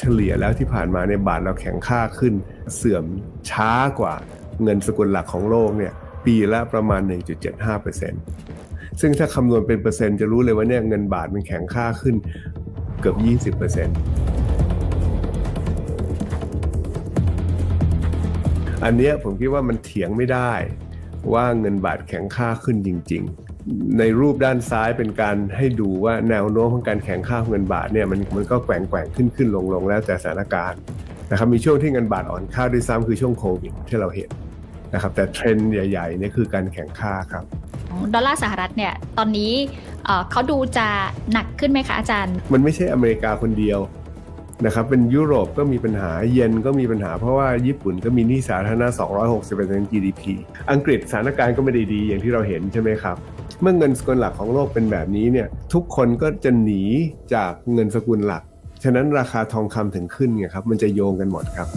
เฉลี่ยแล้วที่ผ่านมาในยบาทเราแข็งค่าขึ้น เสื่อมช้ากว่าเงินสกุลหลักของโลกเนี่ยปีละประมาณ 1.75%ซึ่งถ้าคำนวณเป็นเปอร์เซ็นต์จะรู้เลยว่าเนี่ยเงินบาทมันแข็งค่าขึ้นเกือบ 20%อันเนี้ยผมคิดว่ามันเถียงไม่ได้ว่าเงินบาทแข็งค่าขึ้นจริง ๆ ในรูปด้านซ้ายเป็นการให้ดูว่าแนวโน้มของการแข็งค่าของเงินบาทเนี่ยมันมันก็แกว่งแกว่งขึ้นขึ้นลงลงแล้วแต่สถานการณ์นะครับมีช่วงที่เงินบาทอ่อนค่าด้วยซ้ำคือช่วงโควิดที่เราเห็นนะครับแต่เทรนด์ใหญ่ๆเนี่ยคือการแข่งค่าครับดอลลาร์สหรัฐเนี่ยตอนนี้เอ่อเขาดูจะหนักขึ้นไหมคะอาจารย์ มันไม่ใช่อเมริกาคนเดียวนะครับเป็นยุโรปก็มีปัญหาเยนก็มีปัญหาเพราะว่าญี่ปุ่นก็มีหนี้สาธารณะ260% GDP อังกฤษสถานการณ์ก็ไม่ได้ดีอย่างที่เราเห็นใช่ไหมครับ เมื่อเงินสกุลหลักของโลกเป็นแบบนี้เนี่ยทุกคนก็จะหนีจากเงินสกุลหลัก ฉะนั้นราคาทองคำถึงขึ้นไงครับมันจะโยงกันหมดครับ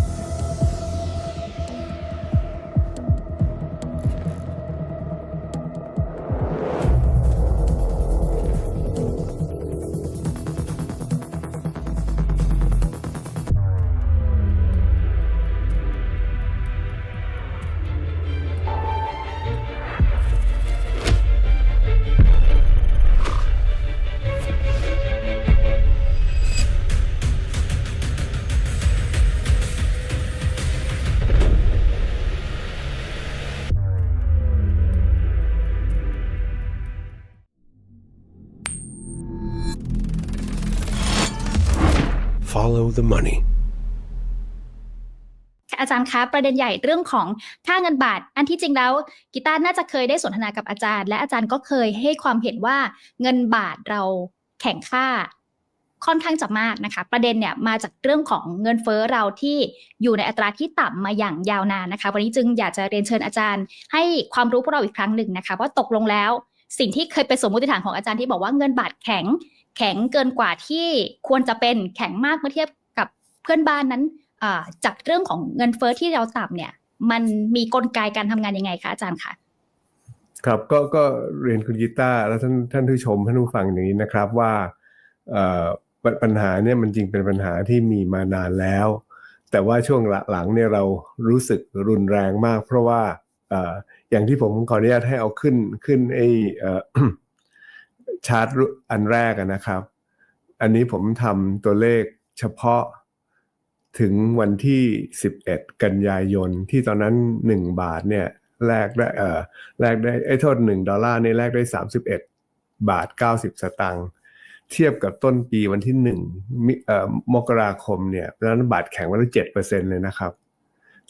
Follow the money. อาจารย์คะประเด็นใหญ่เรื่องของค่าเงินบาท อันที่จริงแล้วกีตาร์น่าจะเคยได้สนทนากับอาจารย์ และอาจารย์ก็เคยให้ความเห็นว่าเงินบาทเราแข่งค่าค่อนข้างจะมากนะคะ ประเด็นเนี่ยมาจากเรื่องของเงินเฟ้อเราที่อยู่ในอัตราที่ต่ำมาอย่างยาวนานนะคะ วันนี้จึงอยากจะเรียนเชิญอาจารย์ ให้ความรู้พวกเราอีกครั้งหนึ่งนะคะว่าตกลงแล้ว สิ่งที่เคยเป็นสมมติฐานของอาจารย์ที่บอกว่าเงินบาทแข็ง แข็งเกินกว่าที่ควรจะเป็นแข็งมากเมื่อเทียบกับเพื่อนบ้านนั้นจากเรื่องของเงินเฟ้อที่เราต่ำเนี่ย มันมีกลไกการทำงานยังไงคะอาจารย์คะครับก็ก็เรียนคุณกีตาร์และท่านท่านผู้ชมท่านผู้ฟังอย่างนี้นะครับว่าปัญหาเนี่ยมันจริงเป็นปัญหาที่มีมานานแล้ว แต่ว่าช่วงหลังเนี่ยเรารู้สึกรุนแรงมาก เพราะว่าออย่างที่ผมขออนุญาตให้เอาขึ้นขึ้นไอ ชาร์ตอันแรกนะครับ อันนี้ผมทำตัวเลขเฉพาะถึงวันที่ 11 กันยายนที่ตอนนั้น 1 บาทเนี่ยแลกได้เออแลกได้ไอ้โทษ 1 ดอลลาร์เนี่ยแลกได้ 31 บาท 90 สตางค์เทียบกับต้นปีวันที่1มิเอ่อมกราคมเนี่ยตอนนั้นบาทแข็งวันละ7%เลยนะครับ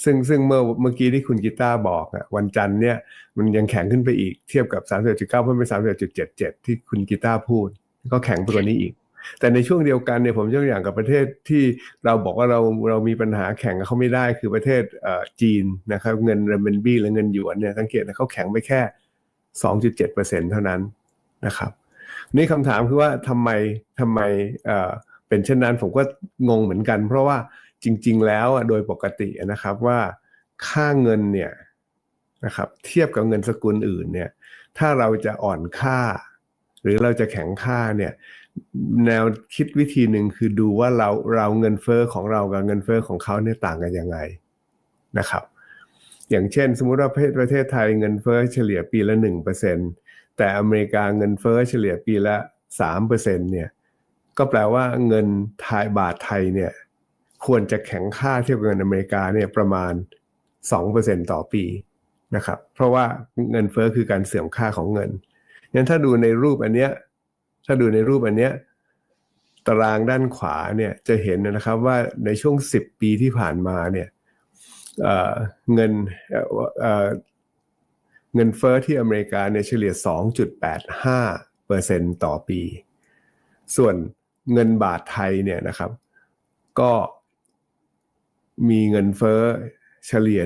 ซึ่งซึ่งเมื่อเมื่อกี้ที่คุณกีตาร์บอกอะวันจันทร์เนี่ยมันยังแข็งขึ้นไปอีกเทียบกับ31.9เพิ่มเป็น31.77 ที่คุณกีตาร์พูด ก็แข็งไปกว่านี้อีก แต่ในช่วงเดียวกันเนี่ยผมยกตัวอย่างกับประเทศที่เราบอกว่าเราเรามีปัญหาแข่งกับเขาไม่ได้คือประเทศเจีนนะครับเงินเรมินบี้และเงินหยวนเนี่ยสังเกตนะเขาแข็งไปแค่ 2.7%เท่านั้นนะครับนี่คำถามคือว่าทำไมทำไมเอ่อเป็นเช่นนั้นผมก็งงเหมือนกัน เพราะว่า จริง ๆ แล้วอะโดยปกตินะครับว่าค่าเงินเนี่ยนะครับเทียบกับเงินสกุลอื่นเนี่ยถ้าเราจะอ่อนค่า หรือเราจะแข็งค่าเนี่ยแนวคิดวิธีหนึ่งคือดูว่าเราเราเงินเฟอ้อของเรากับเงินเฟอ้อของเขาเนี่ยต่างกันยังไงนะครับ อย่างเช่น สมมุติว่าประเทศประเทศไทยเงินเฟ้อเฉลี่ยปีละหนึ่งเปอร์เซ็นแต่อเมริกาเงินเฟ้อเฉลี่ยปีละสามเปอร์เซ็นเนี่ยก็แปลว่าเงินไทยบาทไทยเนี่ย ควรจะแข็งค่าเทียบกับเงินอเมริกาเนี่ยประมาณสองเปอร์เซ็นต่อปีนะครับเพราะว่าเงินเฟ้อคือการเสื่อมค่าของเงินงั้นถ้าดูในรูปอันเนี้ยถ้าดูในรูปอันเนี้ยตารางด้านขวาเนี่ยจะเห็นนะครับว่าในช่วง 10 ปีที่ผ่านมาเนี่ยเเงินเเงินเฟ้อที่อเมริกาเนี่ยเฉลี่ย 2.85เปอร์เซ็นต่อปี ส่วนเงินบาทไทยเนี่ยนะครับ ก็ มีเงินเฟ้อเฉลี่ย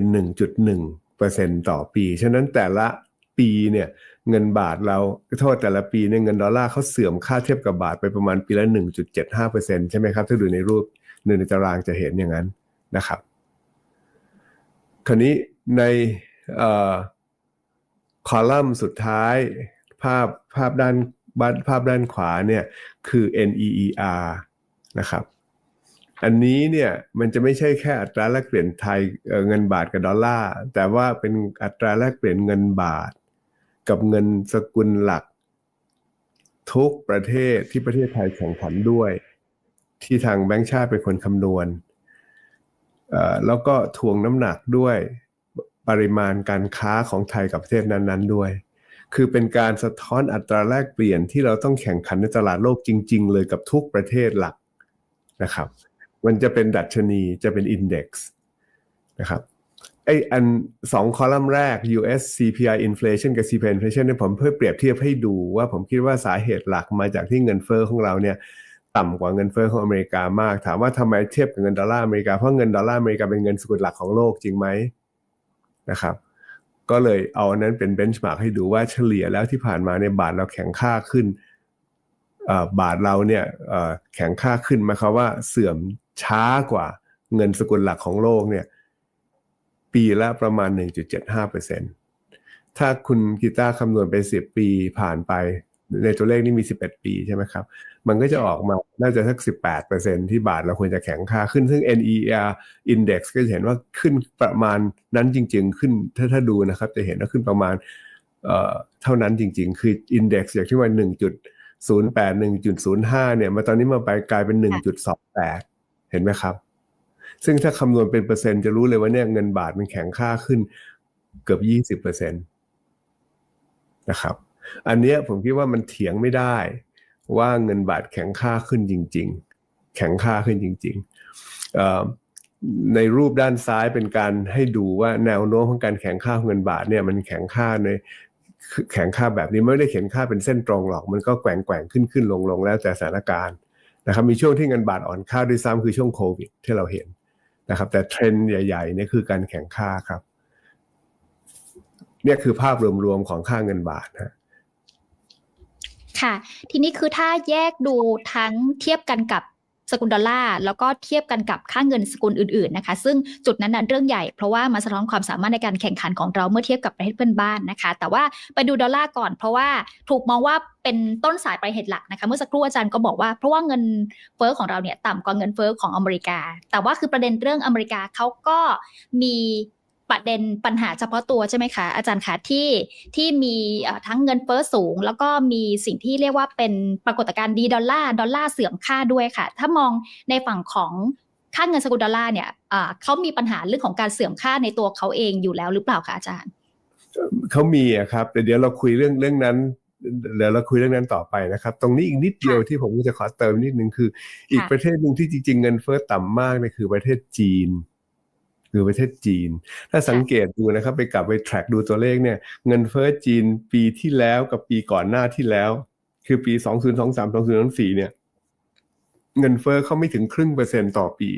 1.1เปอร์เซ็นต่อปี ฉะนั้นแต่ละปีเนี่ยเงินบาทเราโทษแต่ละปีเนี่ยเงินดอลลาร์เขาเสื่อมค่าเทียบกับบาทไปประมาณปีละ 1.75เปอร์เซ็นใช่ไหมครับ ถ้าดูในรูปหนึ่งในตารางจะเห็นอย่างนั้นนะครับ คราวนี้ในออคอลัมน์สุดท้ายภาพภาพด้านบ้านภาพด้านขวาเนี่ยคือ NEER นะครับ อันนี้เนี่ยมันจะไม่ใช่แค่อัตราแลกเปลี่ยนไทยเเงินบาทกับดอลลาร์แต่ว่าเป็นอัตราแลกเปลี่ยนเงินบาท กับเงินสกุลหลัก ทุกประเทศที่ประเทศไทยแข่งขันด้วย ที่ทางแบงก์ชาติเป็นคนคำนวณแล้วก็ทวงน้ำหนักด้วยปริมาณการค้าของไทยกับประเทศนั้นๆด้วย คือเป็นการสะท้อนอัตราแลกเปลี่ยนที่เราต้องแข่งขันในตลาดโลกจริง ๆ เลยกับทุกประเทศหลักนะครับ มันจะเป็นดัชนีจะเป็นอินเด็กซ์นะครับไออันสองคอลัมน์แรก US CPI inflation กับ CPI inflation เนี่ยผมเพื่อเปรียบเทียบให้ดูว่าผมคิดว่าสาเหตุหลักมาจากที่เงินเฟอ้อของเราเนี่ยต่ำกว่าเงินเฟอ้อของอเมริกามาก ถามว่าทำไมเทียบกับเงินดอลลาร์อเมริกา เพราะเงินดอลลาร์อเมริกาเป็นเงินสกุลหลักของโลกจริงไหมนะครับ ก็เลยเอาอันนั้นเป็นเบนช์มาร์กให้ดูว่าเฉลี่ยแล้วที่ผ่านมาเนี่ยบาทเราแข็งค่าขึ้นบาทเราเนี่ยแข็งค่าขึ้นหมาความว่าเสื่อม ช้ากว่าเงินสกุลหลักของโลกเนี่ย ปีละประมาณ 1.75%ถ้าคุณกีตาร์คำนวณไป 10 ปีผ่านไป ในตัวเลขนี้มี 11 ปีใช่ไหมครับ มันก็จะออกมาน่าจะสัก 18%ที่บาทเราควรจะแข็งค่าขึ้น ซึ่ง NER Index ก็จะเห็นว่าขึ้นประมาณนั้นจริง ๆ ขึ้นถ้าถ้าดูนะครับ จะเห็นว่าขึ้นประมาณเเท่านั้นจริง ๆ คือ Index อย่างที่ว่า1.08 1.05เนี่ยมาตอนนี้มาไปกลายเป็น 1.28 เห็นไหมครับ ซึ่งถ้าคำนวณเป็นเปอร์เซ็นต์จะรู้เลยว่าเนี่ยเงินบาทมันแข็งค่าขึ้นเกือบ20%นตนะครับ อันเนี้ยผมคิดว่ามันเถียงไม่ได้ ว่าเงินบาทแข็งค่าขึ้นจริง ๆ แข็งค่าขึ้นจริงๆในรูปด้านซ้ายเป็นการให้ดูว่าแนวโน้มของการแข็งค่าของเงินบาทเนี่ยมันแข็งค่าในแข็งค่าแบบนี้ไม่ได้เข็งค่าเป็นเส้นตรงหรอก มันก็แกว่งแกว่งขึ้นขึ้นลงลงแล้วแต่สถานการณ์ นะครับมีช่วงที่เงินบาทอ่อนค่าด้วยซ้ำคือช่วงโควิดที่เราเห็นนะครับ แต่เทรนด์ใหญ่ๆนี่คือการแข่งค่าครับเนี่ยคือภาพรวมๆของค่าเงินบาทนะค่ะ ทีนี้คือถ้าแยกดูทั้งเทียบกันกับ สกุลดอลลาร์แล้วก็เทียบกันกับค่าเงินสกุลอื่นๆนะคะ ซึ่งจุดนั้นนะเรื่องใหญ่เพราะว่ามันสะท้อนความสามารถในการแข่งขันของเราเมื่อเทียบกับประเทศเพื่อนบ้านนะคะ แต่ว่าไปดูดอลลาร์ก่อน เพราะว่าถูกมองว่าเป็นต้นสายปลายเหตุหลักนะคะ เมื่อสักครู่อาจารย์ก็บอกว่าเพราะว่าเงินเฟ้อของเราเนี่ยต่ำกว่าเงินเฟ้อของอเมริกา แต่ว่าคือประเด็นเรื่องอเมริกาเขาก็มี ประเด็นปัญหาเฉพาะตัวใช่ไหมคะอาจารย์คะที่ที่มีเอ่อทั้งเงินเฟ้อสูง แล้วก็มีสิ่งที่เรียกว่าเป็นปรากฏการณ์ดีดอลลาร์ดอลลาร์เสื่อมค่าด้วยค่ะ ถ้ามองในฝั่งของค่าเงินสกุลดอลลาร์เนี่ยอ่าเขามีปัญหาเรื่องของการเสื่อมค่าในตัวเขาเองอยู่แล้วหรือเปล่าคะอาจารย์เขามีอะครับแต่เดี๋ยวเราคุยเรื่องเรื่องนั้นเดี๋ยวเราคุยเรื่องนั้นต่อไปนะครับ ตรงนี้อีกนิดเดียวที่ผมจะขอเติมนิดนึงคือ อีกประเทศหนึ่งที่จริงๆเงินเฟ้อต่ำมากเนี่ยคือประเทศจีน คือประเทศจีน ถ้าสังเกตดูนะครับ ไปกลับไป track ดูตัวเลขเนี่ย เงินเฟ้อจีนปีที่แล้วกับปีก่อนหน้าที่แล้ว คือปี 2023 2024เนี่ย เงินเฟ้อเขาไม่ถึงครึ่งเปอร์เซ็นต์ต่อปี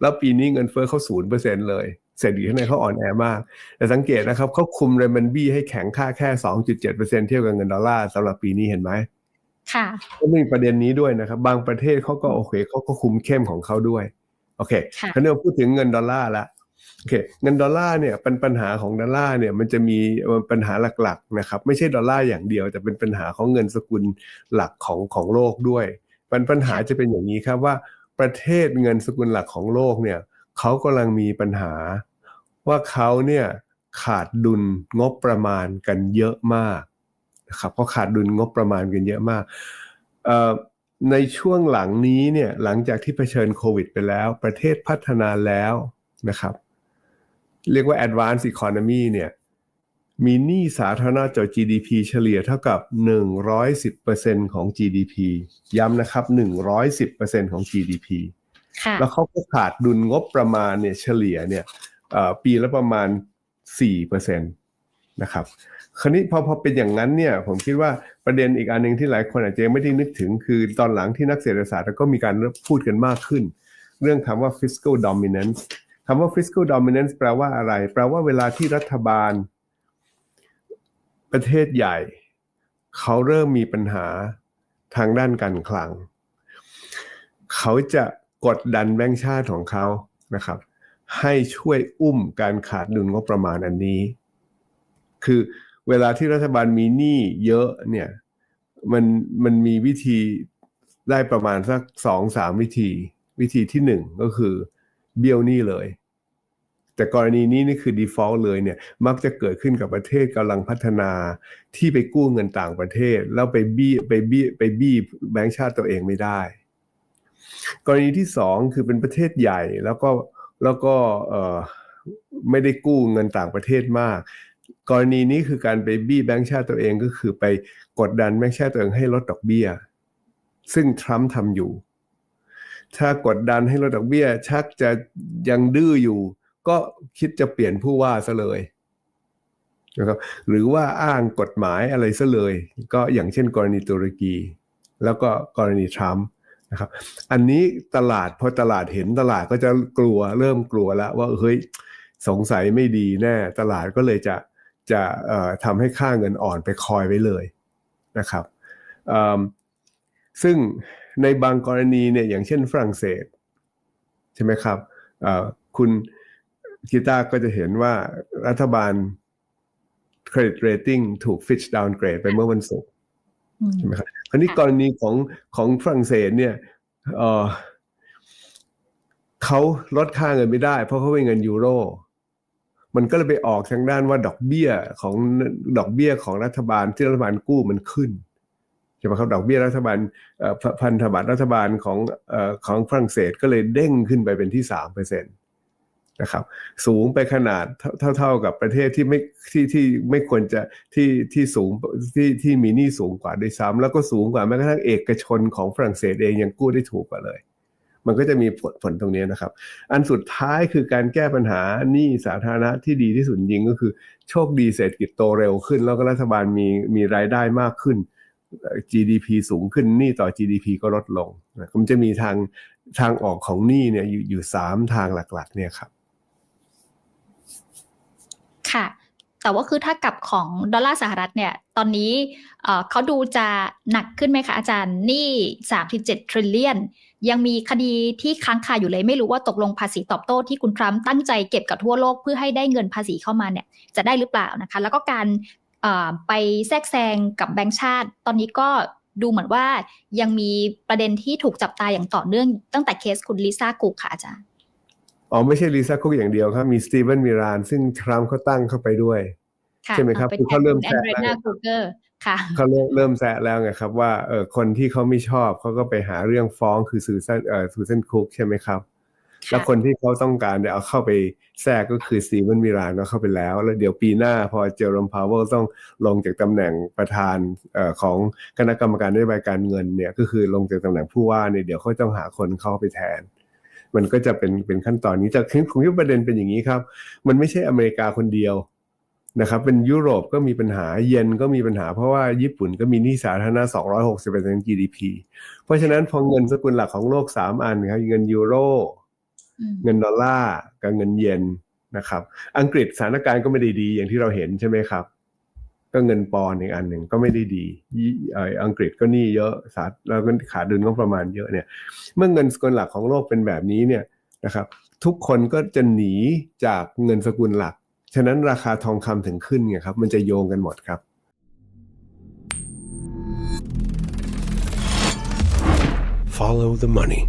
แล้วปีนี้เงินเฟ้อเขาศูนย์เปอร์เซ็นต์เลยเศรษฐกิจข้างในเขาอ่อนแอมาก แต่สังเกตนะครับเขาคุมเรมันบี้ให้แข็งค่าแค่ 2.7%เทียบกับเงินดอลลาร์สำหรับปีนี้เห็นไหมค่ะก็มีประเด็นนี้ด้วยนะครับ บางประเทศเขาก็โอเคเขาก็คุมเข้มของเขาด้วย โอเคค่ะคราวนี้เราพูดถึงเงินดอลลาร์ละ โอเคเงินดอลลาร์เนี่ยเป็นปัญหาของดอลลาร์เนี่ยมันจะมีปัญหาหลักๆนะครับไม่ใช่ดอลลาร์อย่างเดียว แต่เป็นปัญหาของเงินสกุลหลักของของโลกด้วยปัญปัญหาจะเป็นอย่างนี้ครับว่าประเทศเงินสกุลหลักของโลกเนี่ยเขากำลังมีปัญหา ว่าเขาเนี่ยขาดดุลงบประมาณกันเยอะมากนะครับเพราะขาดดุลงบประมาณกันเยอะมากในช่วงหลังนี้เนี่ยหลังจากที่เผชิญโควิดไปแล้ว ประเทศพัฒนาแล้วนะครับ เรียกว่า advanced economy เนี่ยมีหนี้สาธารณะต่อ GDP เฉลี่ยเท่ากับ 110%ของ GDP ย้ำนะครับ 110%ของ GDP ค่ะแล้วเขาก็ขาดดุลงบประมาณเนี่ยเฉลี่ยเนี่ยเอ่อปีละประมาณ 4%นะครับ คราวนี้พอพอเป็นอย่างนั้นเนี่ยผมคิดว่าประเด็นอีกอันหนึ่งที่หลายคนอาจจะยังไม่ได้นึกถึงคือตอนหลังที่นักเศรษฐศาสตร์ก็มีการพูดกันมากขึ้น เรื่องคำว่า fiscal dominance คำว่า fiscal dominance แปลว่าอะไร แปลว่าเวลาที่รัฐบาล ประเทศใหญ่ เขาเริ่มมีปัญหาทางด้านการคลัง เขาจะกดดันแบงก์ชาติของเขานะครับ ให้ช่วยอุ้มการขาดดุลงบประมาณอันนี้ คือเวลาที่รัฐบาลมีหนี้เยอะเนี่ยมันมันมีวิธีได้ประมาณสักสองสามวิธีววิธีที่หนึ่งก็คือ เบี้ยวหนี้เลย แต่กรณีนี้นี่คือ default เลยเนี่ยมักจะเกิดขึ้นกับประเทศกำลังพัฒนาที่ไปกู้เงินต่างประเทศ แล้วไปบี้ไปบี้ไปบี้แบงก์ชาติตัวเองไม่ได้ กรณีที่สองคือเป็นประเทศใหญ่แล้วก็แล้วก็ไม่ได้กู้เงินต่างประเทศมาก กรณีนี้คือการไปบี้แบงก์ชาติตัวเองก็คือไปกดดันแบงก์ชาติตัวเองให้ลดดอกเบี้ย ซึ่งทรัมป์ทำอยู่ ถ้ากดดันให้ลดดอกเบี้ย ชักจะยังดื้ออยู่ ก็คิดจะเปลี่ยนผู้ว่าซะเลยนะครับหรือว่าอ้างกฎหมายอะไรซะเลย ก็อย่างเช่นกรณีตุรกี แล้วก็กรณีทรัมป์นะครับ อันนี้ตลาดพอตลาดเห็นตลาดก็จะกลัวเริ่มกลัวแล้วว่าเฮ้ยสงสัยไม่ดีแน่ ตลาดก็เลยจะจะทำให้ค่าเงินอ่อนไปคอยไว้เลยนะครับซึ่ง ในบางกรณีเนี่ยอย่างเช่นฝรั่งเศส ใช่ไหมครับเอ่อคุณกีตาร์ก็จะเห็นว่ารัฐบาลเครดิตเรตติ้งถูก Fitch downgrade ไปเมื่อวันศุกร์อืมใช่ไหมครับคราวนี้ค่ะกรณีของของฝรั่งเศสเนี่ยเออเขาลดค่าเงินไม่ได้ เพราะเขาเป็นเงินยูโร มันก็เลยไปออกทางด้านว่าดอกเบี้ยของดอกเบี้ยของรัฐบาลที่รัฐบาลกู้มันขึ้นใช่ไหมครับดอกเบี้ยรัฐบาลพันธบัตรรัฐบาลของของฝรั่งเศสก็เลยเด้งขึ้นไปเป็นที่สามเปอร์เซ็นตนะครับสูงไปขนาดเท่าเท่ากับประเทศที่ไม่ที่ที่ไม่ควรจะที่ที่สูงที่ที่มีหนี้สูงกว่าด้วยซ้ำแล้วก็สูงกว่าแม้กระทั่งเอกชนของฝรั่งเศสเองยังกู้ได้ถูกกว่าเลย มันก็จะมีผลผลตรงนี้นะครับ อันสุดท้ายคือการแก้ปัญหาหนี้สาธารณะที่ดีที่สุดจริงก็คือ โชคดีเศรษฐกิจโตเร็วขึ้น แล้วก็รัฐบาลมีมีรายได้มากขึ้น GDP สูงขึ้นหนี้ต่อ GDP ก็ลดลงนะมันจะมีทางทางออกของหนี้เนี่ยอยู่อยู่สามทางหลักๆ เนี่ยครับ ค่ะ แต่ว่าคือถ้ากับของดอลลาร์สหรัฐเนี่ย ตอนนี้เขาดูจะหนักขึ้นไหมคะอาจารย์หนี่37 trillion ยังมีคดีที่ค้างคาอยู่เลยไม่รู้ว่าตกลงภาษีตอบโต้ที่คุณทรัมป์ตั้งใจเก็บกับทั่วโลกเพื่อให้ได้เงินภาษีเข้ามาเนี่ยจะได้หรือเปล่านะคะ แล้วก็การ ไปแทรกแซงกับแบงก์ชาติ ตอนนี้ก็ดูเหมือนว่ายังมีประเด็นที่ถูกจับตาอย่างต่อเนื่องตั้งแต่เคสคุณลิซ่ากุกค่ะอาจารย์อ๋อไม่ใช่ลิซ่าคุกอย่างเดียวครับ มีสตีเวนมิราน ซึ่งทรัมป์เขาตั้งเข้าไปด้วยค่ะใช่ไหมครับเป็นคือเขาเริ่มแอแซะนเดรแล้วนาคูเกอร์ค่ะเขาเริ่มเริ่มแซะแล้วไงครับว่าเออคนที่เขาไม่ชอบเขาก็ไปหาเรื่องฟ้องคือซูซันเอ่อซูซันคุกใช่ไหมครับ แล้วคนที่เขาต้องการจะเอาเข้าไปแทรกก็คือสตีเวนมิรานก็เข้าไปแล้ว แล้วเดี๋ยวปีหน้าพอเจอร์มพาวเวลต้องลงจากตำแหน่งประธานอของคณะกรรมการนโยบายการเงินเนี่ยก็คือลงจากตำแหน่งผู้ว่าเนี่ยเดี๋ยวเขาต้องหาคนเข้าไปแทน มันก็จะเป็นเป็นขั้นตอนนี้แต่คือผมคิดประเด็นเป็นอย่างนี้ครับ มันไม่ใช่อเมริกาคนเดียวนะครับเป็นยุโรปก็มีปัญหาเยนก็มีปัญหาเพราะว่าญี่ปุ่นก็มีหนี้สาธารณะ 260% GDP เพราะฉะนั้นพอเงินสกุลหลักของโลก 3 อันครับเงินยูโร เงินดอลลาร์กับเงินเยนนะครับ อังกฤษสถานการณ์ก็ไม่ได้ดีอย่างที่เราเห็นใช่ไหมครับ ก็เงินปอนด์อีกอันหนึ่งก็ไม่ได้ดียี่เอ่ออังกฤษก็หนี้เยอะสาแล้วก็ขาดดุลงบประมาณเยอะเนี่ย เมื่อเงินสกุลหลักของโลกเป็นแบบนี้เนี่ยนะครับ ทุกคนก็จะหนีจากเงินสกุลหลัก ฉะนั้นราคาทองคำถึงขึ้นไงครับ มันจะโยงกันหมดครับ Follow the money.